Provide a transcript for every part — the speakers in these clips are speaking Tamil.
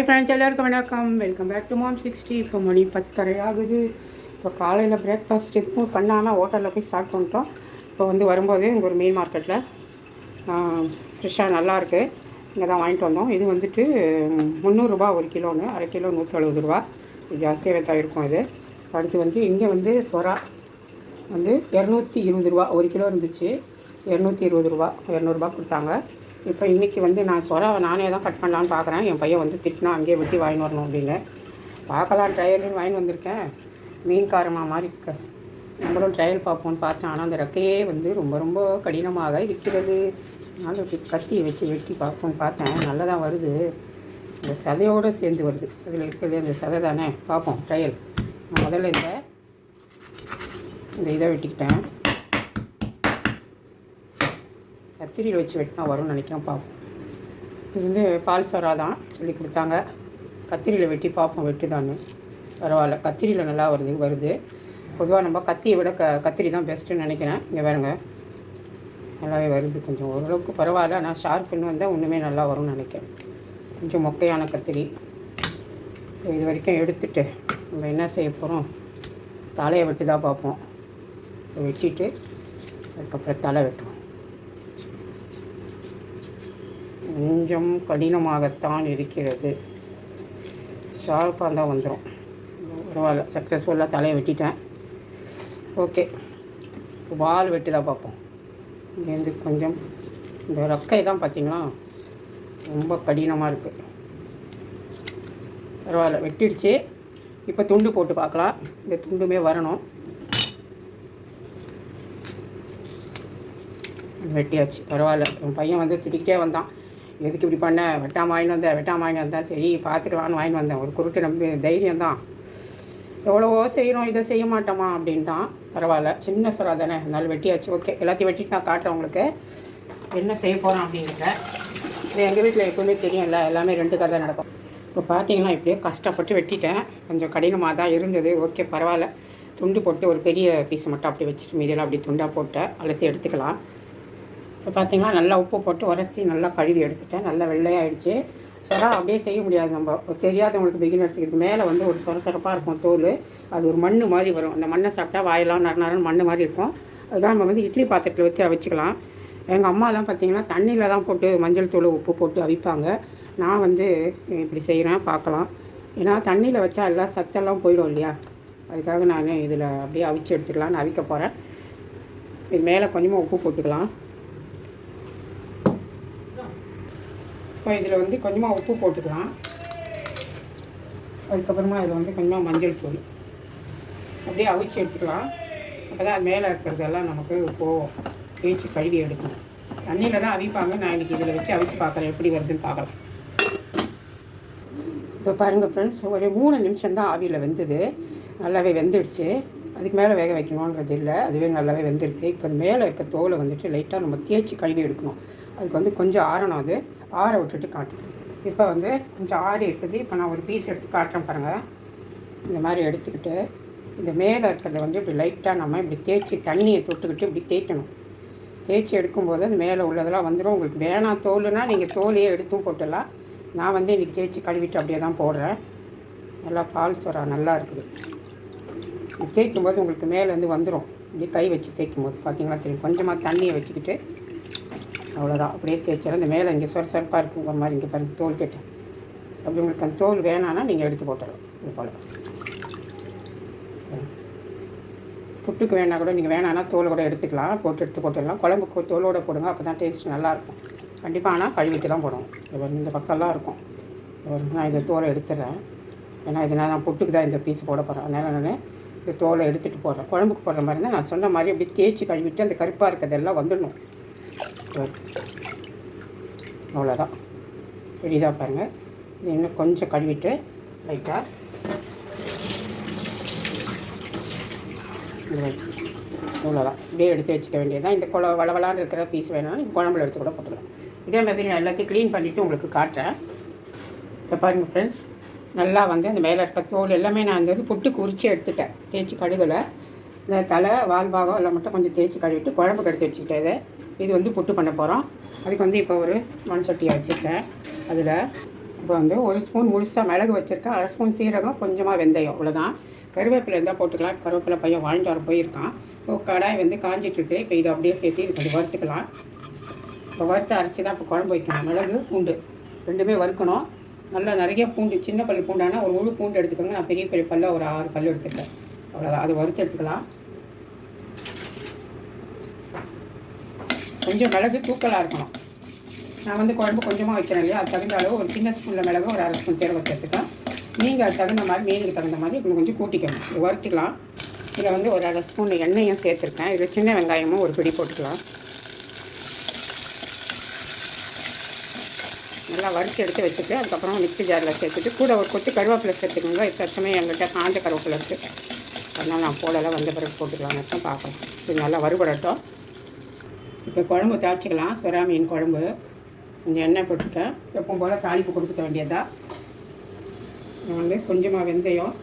ஹாய் ஃப்ரெண்ட்ஸ் எல்லாருக்கும் வணக்கம். Welcome back to mom sixty இப்போ மணி பத்தரை ஆகுது. இப்போ காலையில் பிரேக்ஃபாஸ்ட் எதுவும் பண்ணாமல் ஹோட்டலில் போய் ஸ்டார்ட் பண்ணிட்டோம். இப்போ வந்து வரும்போது இங்கே ஒரு மீன் மார்க்கெட்டில் ஃப்ரெஷ்ஷாக நல்லாயிருக்கு இங்கே தான் வாங்கிட்டு வந்தோம். இது வந்துட்டு முந்நூறுரூபா ஒரு கிலோன்னு அரை கிலோ நூற்றி எழுபது ரூபா இது ஜாஸ்தியாகவே தான் இருக்கும் இது. அடுத்து வந்து இங்கே வந்து சொரா. வந்து இரநூத்தி இருபது ரூபா ஒரு கிலோ இருந்துச்சு. இரநூத்தி இருபது ரூபா இரநூறுபா கொடுத்தாங்க. இப்போ இன்றைக்கி வந்து நான் சொராவை நானே தான் கட் பண்ணலான்னு பார்க்குறேன். என் பையன் வந்து திட்டினா அங்கேயே வெட்டி வாங்கி வரணும் அப்படின்னு. பார்க்கலாம் ட்ரையல்னு வாங்கி வந்திருக்கேன். மீன் காரமாக மாதிரி இருக்க. நம்மளும் ட்ரையல் பார்ப்போம்னு பார்த்தேன். ஆனால் அந்த ரெக்கையே வந்து ரொம்ப ரொம்ப கடினமாக இருக்கிறது. அதனால் கத்தியை வச்சு வெட்டி பார்ப்போம்னு பார்த்தேன். நல்லா தான் வருது. இந்த சதையோடு சேர்ந்து வருது. அதில் இருக்கிறது அந்த சதை தானே. பார்ப்போம் ட்ரையல். நான் முதல்ல இந்த இந்த இதை வெட்டிக்கிட்டேன். கத்திரியில் வச்சு வெட்டினா வரும்னு நினைக்கிறேன் பார்ப்போம். இது வந்து பால் சோறா தான் சொல்லி கொடுத்தாங்க. கத்திரியில் வெட்டி பார்ப்போம் வெட்டுதான்னு. பரவாயில்ல. கத்திரியில் நல்லா வருது வருது. பொதுவாக நம்ம கத்தியை விட க கத்திரி தான் பெஸ்ட்டுன்னு நினைக்கிறேன். இங்கே பாருங்க. நல்லாவே வருது. கொஞ்சம் ஓரளவுக்கு பரவாயில்ல. ஆனால் ஷார்ப்புன்னு வந்தால் ஒன்றுமே நல்லா வரும்னு நினைக்கிறேன். கொஞ்சம் மொக்கையான கத்திரி. இது வரைக்கும் எடுத்துட்டு நம்ம என்ன செய்ய போகிறோம் தலையை வெட்டு தான் பார்ப்போம் வெட்டிட்டு அதுக்கப்புறம் தலை வெட்டுவோம். கொஞ்சம் கடினமாகத்தான் இருக்கிறது. ஷார்ப்பாக இருந்தால் வந்துடும் பரவாயில்ல சக்ஸஸ்ஃபுல்லாக தலையை வெட்டிட்டேன். ஓகே வால் வெட்டி தான் பார்ப்போம். இங்கேருந்து கொஞ்சம் இந்த ரக்கை தான் பார்த்தீங்களா? ரொம்ப கடினமாக இருக்குது பரவாயில்ல வெட்டிடுச்சு. இப்போ துண்டு போட்டு பார்க்கலாம். இந்த துண்டுமே வரணும். வெட்டியாச்சு. பரவாயில்ல என் பையன் வந்து திட்டிக்கிட்டே வந்தான். எதுக்கு இப்படி பண்ண? வெட்டாமல் வாங்கிட்டு வந்தேன் வெட்டாமல் வாங்கி வந்தேன் சரி பார்த்துக்கலான்னு வாங்கிட்டு வந்தேன். ஒரு குருட்டு நம்பி தைரியம் தான். எவ்வளவோ செய்கிறோம் இதை செய்ய மாட்டோமா அப்படின்ட்டான். பரவாயில்ல சின்ன சுறா தானே. இருந்தாலும் வெட்டியாச்சு. ஓகே எல்லாத்தையும் வெட்டிட்டு நான் காட்டுறேன் உங்களுக்கு. என்ன செய்ய போகிறோம் அப்படிங்கிறத இது எங்கள் வீட்டில் எப்பவுமே தெரியும்ல எல்லாமே ரெண்டு கதை நடக்கும். இப்போ பார்த்தீங்கன்னா இப்படியே கஷ்டப்பட்டு வெட்டிட்டேன். கொஞ்சம் கடினமாக தான் இருந்தது. ஓகே பரவாயில்ல. துண்டு போட்டு ஒரு பெரிய பீஸ் மட்டும் அப்படி வச்சுட்டு மீதியெல்லாம் அப்படி துண்டாக போட்டு அலசி எடுத்துக்கலாம். இப்போ பார்த்தீங்கன்னா நல்லா உப்பு போட்டு உரசி நல்லா கழுவி எடுத்துட்டேன். நல்லா வெள்ளையாயிடுச்சு. சொரா அப்படியே செய்ய முடியாது நம்ம. தெரியாதவங்களுக்கு பிகினர்ஸுக்கு இதுக்கு மேலே வந்து ஒரு சொர சொரப்பாக இருக்கும் தோல். அது ஒரு மண் மாதிரி வரும். அந்த மண்ணை சாப்பிட்டா வாயெல்லாம் நர நரன்னு மண் மாதிரி இருக்கும். அதுதான் நம்ம வந்து இட்லி பாத்திரத்தில் வச்சு அவிச்சிக்கலாம். எங்கள் அம்மாலாம் பார்த்தீங்கன்னா தண்ணியில் தான் போட்டு மஞ்சள் தூள் உப்பு போட்டு அவிப்பாங்க. நான் வந்து இப்படி செய்கிறேன் பார்க்கலாம். ஏன்னா தண்ணியில் வச்சா எல்லாம் சத்தெல்லாம் போயிடும் இல்லையா? அதுக்காக நான் இதில் அப்படியே அவிச்சு எடுத்துக்கலாம்னு அவிக்க போகிறேன் இது மேலே கொஞ்சமாக உப்பு போட்டுக்கலாம். இப்போ இதில் வந்து கொஞ்சமாக உப்பு போட்டுக்கலாம். அதுக்கப்புறமா இதில் வந்து கொஞ்சமாக மஞ்சள் தூள். அப்படியே அவிச்சு எடுத்துக்கலாம். அப்போ தான் மேலே இருக்கிறதெல்லாம் நமக்கு போவோம் தேய்ச்சி கழுவி எடுக்கணும். தண்ணியில் தான் அவிப்பாங்க. நான் இன்றைக்கி இதில் வச்சு அவிச்சு பார்க்குறேன் எப்படி வருதுன்னு பார்க்கலாம். இப்போ பாருங்கள் ஃப்ரெண்ட்ஸ் ஒரு மூணு நிமிஷம் தான் ஆவியில் வெந்தது. நல்லாவே வெந்துடுச்சு. அதுக்கு மேலே வேக வைக்கணுன்றது இல்லை. அதுவே நல்லாவே வெந்திருக்கு. இப்போ மேலே இருக்க தோலை வந்துட்டு லைட்டாக நம்ம தேய்ச்சி கழுவி எடுக்கணும். அதுக்கு வந்து கொஞ்சம் ஆறணும் அது. ஆற விட்டுட்டு காட்டணும் இப்போ வந்து கொஞ்சம் ஆறி இருக்குது. இப்போ நான் ஒரு பீஸ் எடுத்து காட்டுறேன் பாருங்கள் இந்த மாதிரி எடுத்துக்கிட்டு இந்த மேலே இருக்கிறத வந்து இப்படி லைட்டாக நம்ம இப்படி தேய்ச்சி தண்ணியை தொட்டுக்கிட்டு இப்படி தேய்க்கணும். தேய்ச்சி எடுக்கும்போது அந்த மேலே உள்ளதெல்லாம் வந்துடும் உங்களுக்கு வேணாம் தோலுனா நீங்கள் தோலையே எடுத்தும் போட்டுடலாம். நான் வந்து இன்றைக்கி தேய்ச்சி கழுவிட்டு அப்படியே தான் போடுறேன். நல்லா பால் சொரா நல்லா இருக்குது. தேய்க்கும் போது உங்களுக்கு மேலேருந்து வந்துடும் இப்படி கை வச்சு தேய்க்கும் போது பார்த்தீங்களா தெரியும். கொஞ்சமாக தண்ணியை வச்சுக்கிட்டு அவ்வளோதான் அப்படியே தேய்ச்சாலும் இந்த மேலே இங்கே சொர சொரப்பாக இருக்குங்கிற மாதிரி இங்கே பாருங்கள் தோல் கேட்டு. அப்படி உங்களுக்கு அந்த தோல் வேணான்னா நீங்கள் எடுத்து போட்டுடலாம். இது போல். புட்டுக்கு வேணா கூட நீங்கள் வேணான்னா தோல் கூட எடுத்துக்கலாம். போட்டு எடுத்து போட்டுடலாம். குழம்புக்கு தோலோடு போடுங்க. அப்போ தான் டேஸ்ட் நல்லாயிருக்கும். கண்டிப்பாக ஆனால் கழுவிட்டு தான் போடுவோம் இந்த பக்கம்லாம் இருக்கும். நான் இந்த தோலை எடுத்துடுறேன் ஏன்னா இது நான் புட்டுக்கு தான் இந்த பீஸ் போட போகிறேன் அதனால் நான் இந்த தோலை எடுத்துகிட்டு போடுறேன். குழம்புக்கு போடுற மாதிரி இருந்தால் நான் சொன்ன மாதிரி அப்படி தேய்ச்சி கழுவிட்டு அந்த கருப்பாக இருக்கிறதெல்லாம் வந்துடணும். அவ்வளோதான் பெரியதாக பாருங்கள் இது இன்னும் கொஞ்சம் கழுவிட்டு லைட்டாக இவ்வளோதான் இப்படியே எடுத்து வச்சுக்க வேண்டியதான் இந்த குழ வளவலான்னு இருக்கிற பீஸ் வேணாலும் குழம்புல எடுத்து கூட போட்டுக்கலாம். இதே மாதிரி நான் எல்லாத்தையும் க்ளீன் பண்ணிவிட்டு உங்களுக்கு காட்டுறேன். இப்போ பாருங்கள் ஃப்ரெண்ட்ஸ் நல்லா வந்து அந்த மேலே இருக்க தோல் எல்லாமே நான் வந்து புட்டுக்கு உரிச்சு எடுத்துட்டேன். தேய்ச்சி கழுகலை. இந்த தலை வால் பாகம் எல்லாம் மட்டும் கொஞ்சம் தேய்ச்சி கழுவிட்டு குழம்புக்கு எடுத்து வச்சுக்கிட்டேன் இதை. இது வந்து புட்டு பண்ண போகிறோம் அதுக்கு வந்து இப்போ ஒரு மண் சட்டியை வச்சுருக்கேன். அதில் இப்போ வந்து ஒரு ஸ்பூன் முழுசாக மிளகு வச்சுருக்கேன். அரை ஸ்பூன் சீரகம் கொஞ்சமாக வெந்தயம் இவ்வளோதான் கருவேப்பிலை இருந்தால் போட்டுக்கலாம். கருவேப்பிலை பையன் வாங்கிட்டு வர போயிருக்கான். இப்போ கடாய் வந்து காஞ்சிட்டு இப்போ இதை அப்படியே சேர்த்து இது கொஞ்சம் வறுத்துக்கலாம். இப்போ வறுத்து அரைச்சி தான் இப்போ குழம்பு வைக்கணும். மிளகு பூண்டு ரெண்டுமே வறுக்கணும். நல்லா நிறைய பூண்டு சின்ன பல் பூண்டானா ஒரு முழு பூண்டு எடுத்துக்கோங்க. நான் பெரிய பெரிய பல்ல ஒரு ஆறு பல் எடுத்துருக்கேன். அவ்வளோதான் அது வறுத்து எடுத்துக்கலாம். கொஞ்சம் மிளகு தூக்கலாக இருக்கணும். நான் வந்து குழம்பு கொஞ்சமாக வைக்கிறேன் இல்லையா? அது தகுந்த அளவு ஒரு சின்ன ஸ்பூனில் மிளகு ஒரு அரை ஸ்பூன் சீரகம் சேர்த்துக்கலாம். நீங்கள் அது தகுந்த மாதிரி மீனுக்கு தகுந்த மாதிரி இன்னும் கொஞ்சம் கூட்டிக்கணும். இது வறுத்துக்கலாம். இதில் வந்து ஒரு அரை ஸ்பூன் எண்ணெயும் சேர்த்துருக்கேன். இதில் சின்ன வெங்காயமும் ஒரு பிடி போட்டுக்கலாம். நல்லா வறுத்து எடுத்து வச்சுட்டு அதுக்கப்புறம் மிக்ஸி ஜாரில் சேர்த்துட்டு கூட ஒரு கொத்து கருவேப்பிலை சேர்த்துக்கோங்க. இப்போ சமயம் எங்கள்கிட்ட காஞ்ச கருவேப்பிலை இருக்குது அதனால் நான் போடலாம் வந்த பிறகு போட்டுக்கலாம் மட்டும் பார்க்கலாம். இது நல்லா வறுபடட்டும். இப்போ குழம்பு தாளிச்சிக்கலாம். சுறா மீன் குழம்பு. கொஞ்சம் எண்ணெய் போட்டுருக்கேன் எப்பவும் போல் தாளிப்பு கொடுக்க வேண்டியதா? நான் வந்து கொஞ்சமாக வெந்தயம்.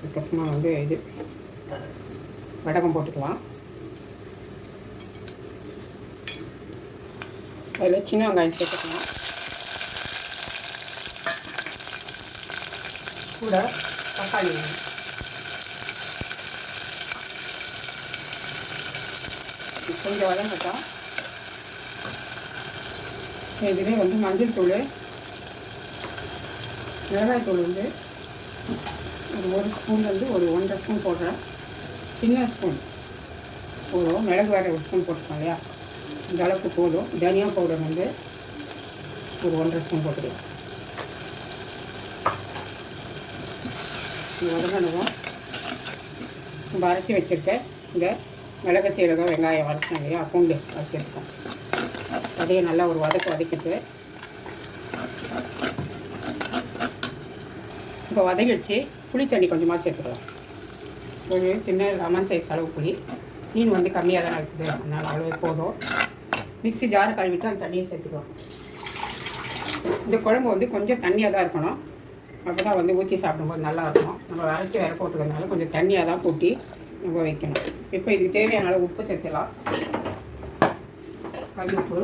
அதுக்கப்புறமா வந்து இது வடகம் போட்டுக்கலாம். அதில் சின்ன வெங்காயம் சேர்த்துக்கலாம். கூட தக்காளி வேணும். இது கொஞ்சம் வதங்கட்டும். இதுலேயே வந்து மஞ்சள் தூள் மிளகாய் தூள் வந்து ஒரு ஒரு ஸ்பூன்லேருந்து ஒரு ஒன்றரை ஸ்பூன் போடுறேன். சின்ன ஸ்பூன் போதும் மிளகு வேறு ஒரு ஸ்பூன் போட்டிருக்கோம் இல்லையா? இந்த அளவுக்கு போதும். தனியா பவுடர் வந்து ஒரு ஒன்றரை ஸ்பூன் போட்டுக்கலாம். இது உடனே நம்ம அரைச்சி வச்சுருக்கேன். இந்த மிளகு சீரகம் வெங்காயம் வதக்கணும் இல்லையா பூண்டு வதக்கிருக்கோம் அதையும் நல்லா ஒரு வதக்கு வதக்கிட்டு இப்போ வதக்கிடுச்சு புளி தண்ணி கொஞ்சமாக சேர்த்துக்கலாம். ஒரு சின்ன லெமன் சைஸ் அளவு புளி. மீன் வந்து கம்மியாக தான் இருக்குது அதனால் அளவு போதும். மிக்சி ஜாரை கழுவிட்டு அந்த தண்ணியை சேர்த்துக்கலாம். இந்த குழம்பு வந்து கொஞ்சம் தண்ணியாக தான் இருக்கணும். அப்போ தான் வந்து ஊற்றி சாப்பிடும்போது நல்லா இருக்கும். நம்ம அரைச்சி வேறு போட்டுக்கிறதுனால கொஞ்சம் தண்ணியாக தான் கூட்டி நம்ம வைக்கணும். இப்போ இதுக்கு தேவையான அளவு உப்பு சேர்த்துலாம் கல் உப்பு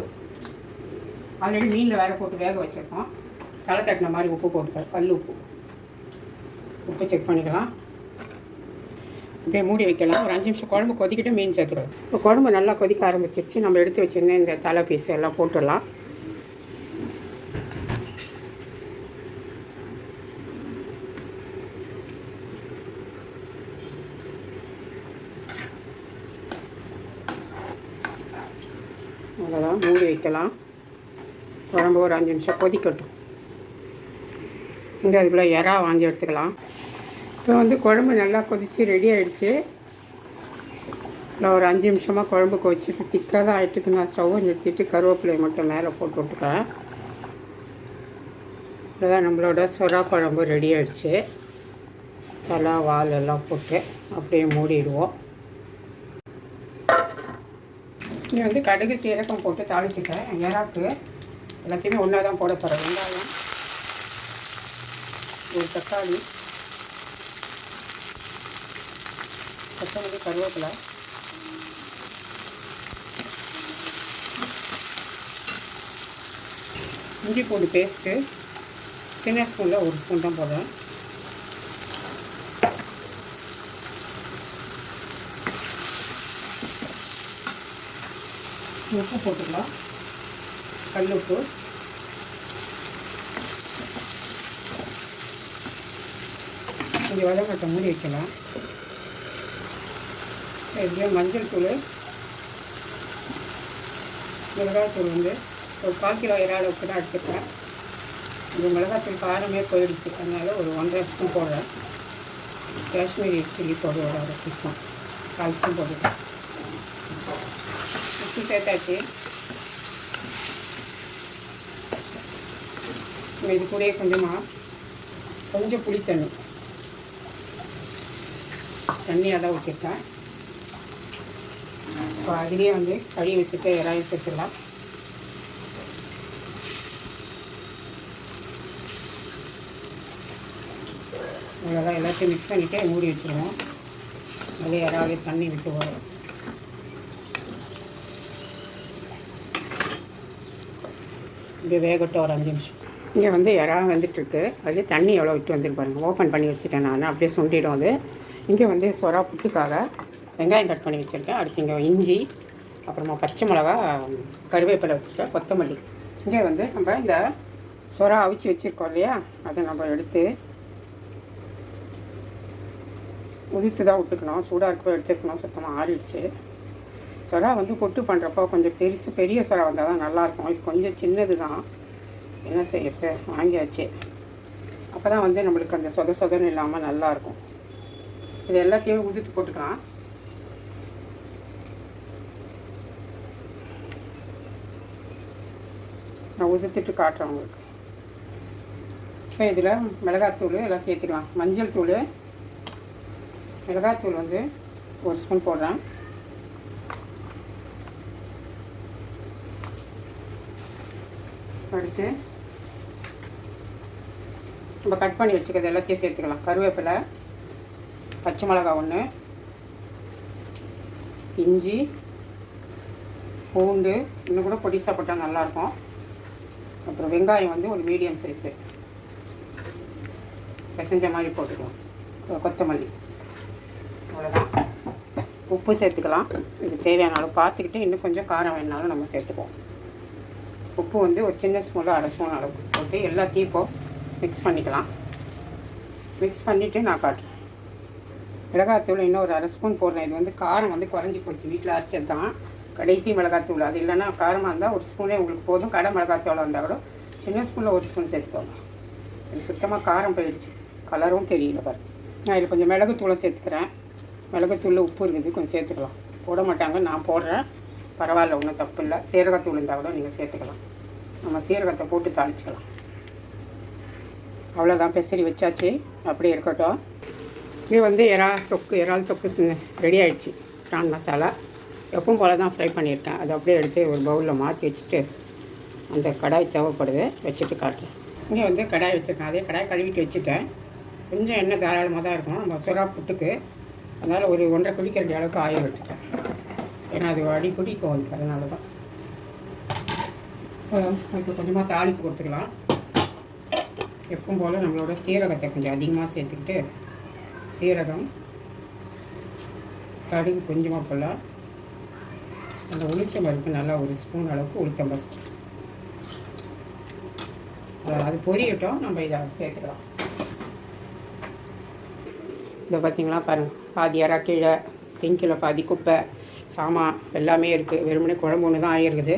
ஆல்ரெடி மீனில் வேறு போட்டு வேக வச்சுருக்கோம். தலை தட்டின மாதிரி உப்பு போட்டுக்கலாம் கல் உப்பு. உப்பு செக் பண்ணிக்கலாம். அப்படியே மூடி வைக்கலாம். ஒரு அஞ்சு நிமிஷம் குழம்பு கொதிக்கிட்டு மீன் சேர்த்துக்கலாம். இப்போ குழம்பு நல்லா கொதிக்க ஆரம்பிச்சிருச்சு. நம்ம எடுத்து வச்சுருந்தேன் இந்த தலை பீஸ் எல்லாம் போட்டுடலாம் அவ்வளோதான் மூடி வைக்கலாம். குழம்பு ஒரு அஞ்சு நிமிஷம் கொதிக்கட்டும். இங்கே அதுக்குள்ளே இறா வாங்கி எடுத்துக்கலாம். இப்போ வந்து குழம்பு நல்லா கொதித்து ரெடி ஆகிடுச்சு இல்லை ஒரு அஞ்சு நிமிஷமாக குழம்பு கொதிச்சுட்டு திக்காக தான் ஆகிட்டுக்கு நான் ஸ்டவ்வை நிறுத்திட்டு கருவேப்பிலையை மட்டும் மேலே போட்டு விட்டுக்கிறேன் இவ்வளோதான் நம்மளோட சுறா குழம்பு ரெடி ஆகிடுச்சு தலை வால் எல்லாம் போட்டு அப்படியே மூடிடுவோம். இங்கே வந்து கடுகு சீரகம் போட்டு தாளிச்சுட்டேன் ஏறாக்கு எல்லாத்தையுமே ஒன்றா தான் போட போகிறேன் வெங்காயம் ஒரு தக்காளி கொத்தமல்லி கருவேப்பிலை. இஞ்சி பூண்டு பேஸ்ட்டு சின்ன ஸ்பூனில் ஒரு ஸ்பூன் தான் போடுறேன் உப்பு போட்டுக்கலாம். கல் உப்பு. கொஞ்சம் வதக்கட்டை மூடி வைக்கலாம் இதுலேயே மஞ்சள் தூள் மிளகாத்தூள் வந்து ஒரு கால் கிலோ இறால் உப்பு தான் எடுத்துக்கிறேன் இந்த மிளகாத்தூள் காரமே போயிடுச்சு. அதனால் ஒரு ஒன்றரை ஸ்பூன் போடுறேன். காஷ்மீரி சில்லி பவுடர் ஒரு ஸ்பூன். கால் ஸ்பூன் போட்டுட்டேன் உப்பு சேர்த்தாச்சு. இது கூடயே கொஞ்சமாக கொஞ்சம் புளி தண்ணி தண்ணியாக தான் ஊற்றிருக்கேன் இப்போ அதிலே வந்து கழுவி வச்சுட்டு இறாய் சேர்த்துடலாம். அவ்வளோதான் எல்லாத்தையும் மிக்ஸ் பண்ணிவிட்டு மூடி வச்சுருவோம். அதே இறாவே தண்ணி விட்டு வரும். இது வேகட்டும் ஒரு அஞ்சு நிமிஷம். இங்கே வந்து இறா வந்துட்டுருக்கு. அது தண்ணி எவ்வளோ விட்டு வந்துருக்கு பாருங்கள் ஓப்பன் பண்ணி வச்சுட்டேன் நான். அப்படியே சுண்டிடும் அது. இங்கே வந்து சொரா புட்டுக்காக வெங்காயம் கட் பண்ணி வச்சுருக்கேன். அடுத்து இங்கே இஞ்சி அப்புறமா பச்சை மிளகா கருவேப்பிலை வச்சுருக்கேன் கொத்தமல்லி. இங்கே வந்து நம்ம இந்த சொரா அவிச்சு வச்சுருக்கோம் இல்லையா? அதை நம்ம எடுத்து உதித்து தான் விட்டுக்கணும். சூடாக இருக்கப்போ எடுத்துக்கணும். சுத்தமாக ஆறிடுச்சு. சொரா வந்து கொட்டு பண்ணுறப்போ கொஞ்சம் பெருசு பெரிய சொரா வந்தால் தான் நல்லாயிருக்கும். இது கொஞ்சம் சின்னது தான். என்ன செய்யறது வாங்கியாச்சு. அப்போ தான் வந்து நம்மளுக்கு அந்த சொத சொதன்னு இல்லாமல் நல்லாயிருக்கும். இது எல்லாத்தையுமே உதித்து போட்டுக்கலாம். நான் உதிர்த்துட்டு காட்டுறேன் உங்களுக்கு. இப்போ இதில் மிளகாத்தூள் எல்லாம் சேர்த்துக்கலாம். மஞ்சள் தூள். மிளகாத்தூள் வந்து ஒரு ஸ்பூன் போடுறேன். அடுத்து நம்ம கட் பண்ணி வச்சுக்கிறது எல்லாத்தையும் சேர்த்துக்கலாம். கருவேப்பிலை பச்சை மிளகா ஒன்று இஞ்சி பூண்டு இன்னும் கூட பொடிசாக போட்டால் நல்லாயிருக்கும். அப்புறம் வெங்காயம் வந்து ஒரு மீடியம் சைஸு பிசைஞ்ச மாதிரி போட்டுக்கலாம். கொத்தமல்லி. அவ்வளோதான் உப்பு சேர்த்துக்கலாம். இது தேவையான அளவு பார்த்துக்கிட்டு இன்னும் கொஞ்சம் காரம் வேணாலும் நம்ம சேர்த்துக்குவோம். உப்பு வந்து ஒரு சின்ன ஸ்பூனில் அரை ஸ்பூன் அளவு போட்டு எல்லாத்தையும் இப்போது மிக்ஸ் பண்ணிக்கலாம். மிக்ஸ் பண்ணிவிட்டு நான் காட்டுறேன். மிளகாத்தூள் இன்னும் ஒரு அரை ஸ்பூன் போடுறேன். இது வந்து காரம் வந்து குறைஞ்சி போச்சு. வீட்டில் அரைச்சது தான். கடைசி மிளகாத்தூள். அது இல்லைன்னா காரமாக இருந்தால் ஒரு ஸ்பூனே உங்களுக்கு போதும். கடை மிளகாத்தூளாக இருந்தால் கூட சின்ன ஸ்பூனில் ஒரு ஸ்பூன் சேர்த்துக்கோங்க இது சுத்தமாக காரம் போயிடுச்சு. கலரும் தெரியல பாரு நான் இதில் கொஞ்சம் மிளகுத்தூளை சேர்த்துக்கிறேன். மிளகுத்தூளில் உப்பு இருக்குது. கொஞ்சம் சேர்த்துக்கலாம். போட மாட்டாங்க. நான் போடுறேன். பரவாயில்ல ஒன்றும் தப்பு இல்லை சீரகத்தூள் இருந்தால் கூட நீங்கள் சேர்த்துக்கலாம். நம்ம சீரகத்தை போட்டு தாளிச்சுக்கலாம். அவ்வளோதான் பெசரி வச்சாச்சு. அப்படியே இருக்கட்டும். இது வந்து இறா தொக்கு இறால் தொக்கு ரெடி ஆகிடுச்சு பிரான் மசாலா எப்பவும் போல் தான் ஃப்ரை பண்ணியிருக்கேன். அதை அப்படியே எடுத்து ஒரு பவுலில் மாற்றி வச்சுட்டு அந்த கடாய் தேவைப்படுது வச்சுட்டு காட்டுறேன். இங்கே வந்து கடாய் வச்சுருக்கேன். அதே கடாய் கழுவிட்டு வச்சுட்டேன். கொஞ்சம் எண்ணெய் தாராளமாக தான் இருக்கும். நம்ம சுறா புட்டுக்கு. அதனால் ஒரு ஒன்றரை குடிக்கரண்டி அளவுக்கு ஆயில் விட்டுட்டேன் ஏன்னா அது அடி பிடிக்கும் அதுக்கு அதனால தான். இப்போ கொஞ்சமாக தாளிப்பு கொடுத்துக்கலாம். எப்பவும் போல் நம்மளோட சீரகத்தை கொஞ்சம் அதிகமாக சேர்த்துக்கிட்டு சீரகம் கடுகு கொஞ்சமாக போடலாம் அந்த உளுத்தம்பருப்பு நல்லா ஒரு ஸ்பூன் அளவுக்கு உளுத்தம்பருப்பு அது- பொரியட்டும். நம்ம இதை சேர்த்துக்கலாம். இதை பார்த்தீங்களா பாருங்கள் பாதி இறா கீழே சிங்கில் பாதி குப்பை. சாமான் எல்லாமே இருக்குது வெறுமனே குழம்பு ஒன்று தான் ஆகிருக்குது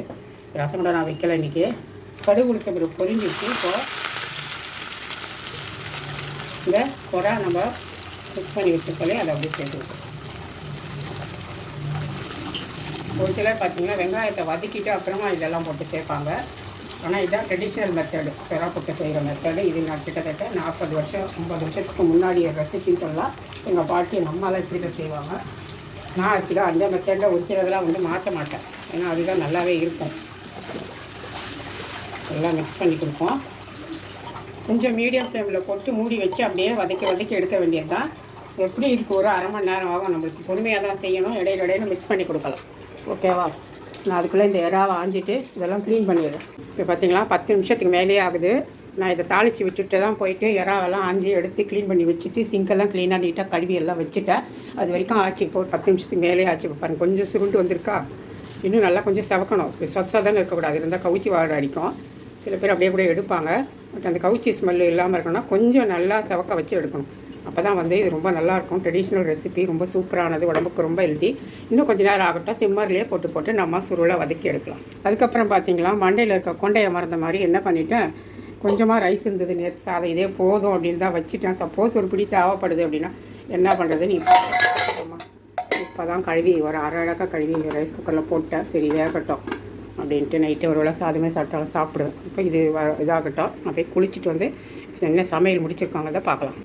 ரசம் கூட நான் வைக்கலை இன்றைக்கி கடுகு உளுத்த பொரிஞ்சிச்சு இப்போ இந்த கொடை நம்ம மிக்ஸ் பண்ணி வச்சுருக்கோலே அதை அப்படியே சேர்த்து ஒரு சிலர் பார்த்திங்கன்னா வெங்காயத்தை வதக்கிட்டு அப்புறமா இதெல்லாம் போட்டு சேர்ப்பாங்க. ஆனால் இதுதான் ட்ரெடிஷ்னல் மெத்தடு பெரா போட்டு செய்கிற மெத்தடு இது நான் கிட்டத்தட்ட நாற்பது வருஷம் ஐம்பது வருஷத்துக்கு முன்னாடி ரெசிபின்னு சொல்லலாம். எங்கள் பாட்டி நம்மளால் அம்மாலாம் இப்படி தான் செய்வாங்க. நான் இப்படி தான் அந்த மெத்தடில் ஒரு சிலதெல்லாம் வந்து மாற்ற மாட்டேன். ஏன்னா அதுதான் நல்லாவே இருக்கும். எல்லாம் மிக்ஸ் பண்ணி கொடுப்போம். கொஞ்சம் மீடியம் ஃப்ளேமில் போட்டு மூடி வச்சு அப்படியே வதக்கி வதக்கி எடுக்க வேண்டியது தான் எப்படி இதுக்கு ஒரு அரை மணி நேரம் ஆகும் நம்மளுக்கு பொறுமையாக தான் செய்யணும். இடையில இடையில மிக்ஸ் பண்ணி கொடுக்கலாம். ஓகேவா நான் அதுக்குள்ளே இந்த இறாவை ஆஞ்சிட்டு இதெல்லாம் க்ளீன் பண்ணிடுறேன். இப்போ பார்த்தீங்களா பத்து நிமிஷத்துக்கு மேலேயே ஆகுது. நான் இதை தாளித்து விட்டுட்டு தான் போயிட்டு இறாவெல்லாம் ஆஞ்சி எடுத்து க்ளீன் பண்ணி வச்சுட்டு சிங்கெல்லாம் க்ளீனாக நீட்டாக கழுவி எல்லாம் வச்சுட்டேன். அது வரைக்கும் ஆச்சு இப்போ ஒரு பத்து நிமிஷத்துக்கு மேலே ஆச்சு. பாருங்கள் கொஞ்சம் சுருண்டு வந்திருக்கா? இன்னும் நல்லா கொஞ்சம் செவக்கணும். சொத்தாக தானே இருக்கக்கூடாது. இருந்தால் கவுச்சி வாடு அடிக்கும். சில பேர் அப்படியே கூட எடுப்பாங்க. பட் அந்த கவுச்சி ஸ்மெல்லு இல்லாமல் இருக்கணும்னா கொஞ்சம் நல்லா செவக்க வச்சு எடுக்கணும். அப்போ தான் வந்து இது ரொம்ப நல்லாயிருக்கும் ட்ரெடிஷ்னல் ரெசிபி ரொம்ப சூப்பரானது உடம்புக்கு ரொம்ப ஹெல்தி இன்னும் கொஞ்ச நேரம் ஆகட்டும். சிம்மர்லேயே போட்டு போட்டு நம்ம சுருளாக வதக்கி எடுக்கலாம். அதுக்கப்புறம் பார்த்தீங்களா மண்டையில் இருக்க கொண்டையை மறந்த மாதிரி என்ன பண்ணிட்டேன்? கொஞ்சமாக ரைஸ் இருந்தது நேற்று சாதம். இதே போதும் அப்படின்னு தான் வச்சுட்டேன். சப்போஸ் ஒரு பிடி தேவைப்படுது அப்படின்னா என்ன பண்ணுறது நீ இப்போ தான் கழுவி ஒரு அரை அழகாக கழுவி இந்த ரைஸ் குக்கரில் போட்டேன். சரி வேகட்டும் அப்படின்ட்டு நைட்டு ஒரு வேளை சாதமே சாப்பிட்டாலும் சாப்பிடுவேன். இப்போ இது வ- இதாகட்டும். அப்படியே குளிச்சுட்டு வந்து என்ன சமையல் முடிச்சிருக்காங்க தான் பார்க்கலாம்.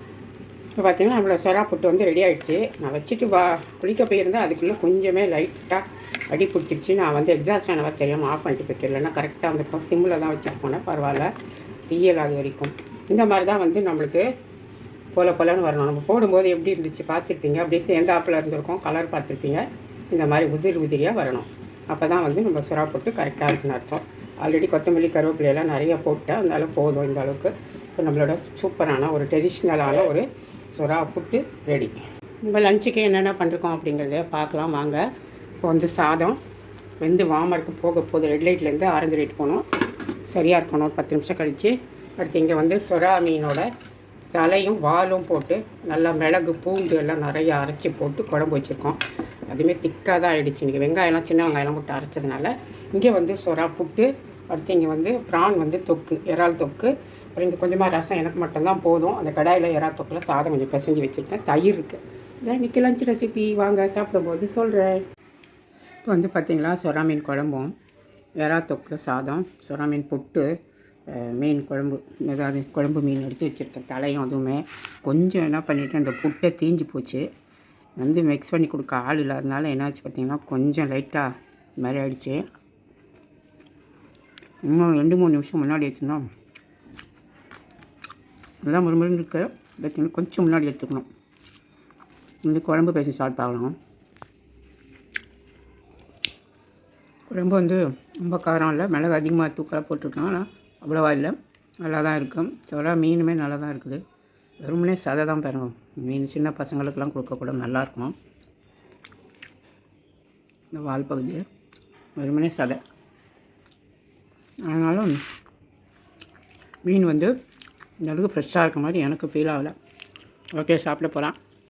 இப்போ பார்த்தீங்கன்னா நம்மளோட சொரா புட்டு வந்து ரெடி ஆகிடுச்சு நான் வச்சுட்டு வா குளிக்க போயிருந்தேன் அதுக்குள்ளே கொஞ்சமே லைட்டாக அடி பிடிச்சிருச்சு. நான் வந்து எக்ஸாஸ்ட் ஆனவர் தெரியாமல் ஆஃப் பண்ணிட்டு போயிட்டு இல்லைன்னா கரெக்டாக அந்த சிம்மில் தான் வச்சுட்டு போனேன். பரவாயில்ல. தீயலாத வரைக்கும். இந்த மாதிரி தான் வந்து நம்மளுக்கு போல போலன்னு வரணும். நம்ம போடும்போது எப்படி இருந்துச்சு பார்த்துருப்பீங்க. அப்படியே சேர்ந்தாப்பில் இருந்திருக்கும். கலர் பார்த்துருப்பீங்க. இந்த மாதிரி உதிரி உதிரியாக வரணும். அப்போ தான் வந்து நம்ம சுறா போட்டு கரெக்டாக இருக்குன்னு அர்த்தம். ஆல்ரெடி கொத்தமல்லி கருவேப்பிலையெல்லாம் நிறைய போட்டேன் அதனால போதும் இந்த அளவுக்கு. இப்போ நம்மளோட சூப்பரான ஒரு ட்ரெடிஷ்னலான ஒரு சுறா புட்டு ரெடி நம்ம லஞ்சுக்கு என்னென்ன பண்ணிருக்கோம் அப்படிங்கிறத பார்க்கலாம். வாங்க. இப்போ வந்து சாதம். வெந்து வாமருக்கு போக போகுது. ரெட் லைட்லேருந்து ஆரஞ்சு லைட் போகணும். சரியாக இருக்கணும். ஒரு பத்து நிமிஷம் கழித்து அடுத்து இங்கே வந்து சுறா மீனோட தலையும் வாலும் போட்டு நல்லா மிளகு பூண்டு எல்லாம் நிறையா அரைச்சி போட்டு குழம்பு வச்சுருக்கோம். அதுவுமே திக்காக தான் ஆகிடுச்சு இன்றைக்கி வெங்காயம்லாம் சின்ன வெங்காயம்லாம் போட்டு அரைச்சதுனால இங்கே வந்து சுறா புட்டு அடுத்து இங்கே வந்து ப்ரான் வந்து தொக்கு இறால் தொக்கு. அப்புறம் இங்கே கொஞ்சமாக ரசம் எனக்கு மட்டும்தான் போதும். அந்த கடாயில் இறால் தொக்கில் சாதம் கொஞ்சம் பிசைஞ்சு வச்சுருக்கேன். தயிர் இருக்குது இதான் இன்றைக்கி லஞ்ச் ரெசிபி வாங்க சாப்பிடும்போது சொல்கிறேன் இப்போ வந்து பார்த்திங்களா சுறா மீன் குழம்பும். வெறா தொக்கில் சாதம் சுறா மீன் புட்டு மீன் குழம்பு ஏதாவது குழம்பு மீன் எடுத்து வச்சுருக்கேன் தலையும் அதுவுமே. கொஞ்சம் என்ன பண்ணிவிட்டேன் அந்த புட்டை தீஞ்சு போச்சு. வந்து மிக்ஸ் பண்ணி கொடுக்க ஆள் இல்லாதனால என்னாச்சு பார்த்தீங்கன்னா கொஞ்சம் லைட்டாக மாதிரி ஆகிடுச்சு இன்னும் ரெண்டு மூணு நிமிஷம் முன்னாடி வச்சுருந்தோம் நல்லா முறுமுறுன்னு இருக்கு. பார்த்தீங்கன்னா கொஞ்சம் முன்னாடி எடுத்துக்கணும். வந்து குழம்பு பேசி ஸ்டார்ட் ஆகலாம் குழம்பு வந்து ரொம்ப காரம் இல்லை. மிளகு அதிகமாக தூக்கலாக போட்டிருக்கேன். ஆனால் அவ்வளோவா இல்லை. நல்லா தான் இருக்கும் தவிர மீனுமே நல்லா தான் இருக்குது. வெறுமனே சதை தான் பாருங்க. மீன் சின்ன பசங்களுக்கெல்லாம் கொடுக்கக்கூட நல்லாயிருக்கும் இந்த வால் பகுதி வெறுமனே சதை. ஆனாலும் மீன் வந்து இந்த அளவுக்கு ஃப்ரெஷ்ஷாக இருக்க மாதிரி எனக்கு ஃபீல் ஆகலை. ஓகே சாப்பிட போகிறான்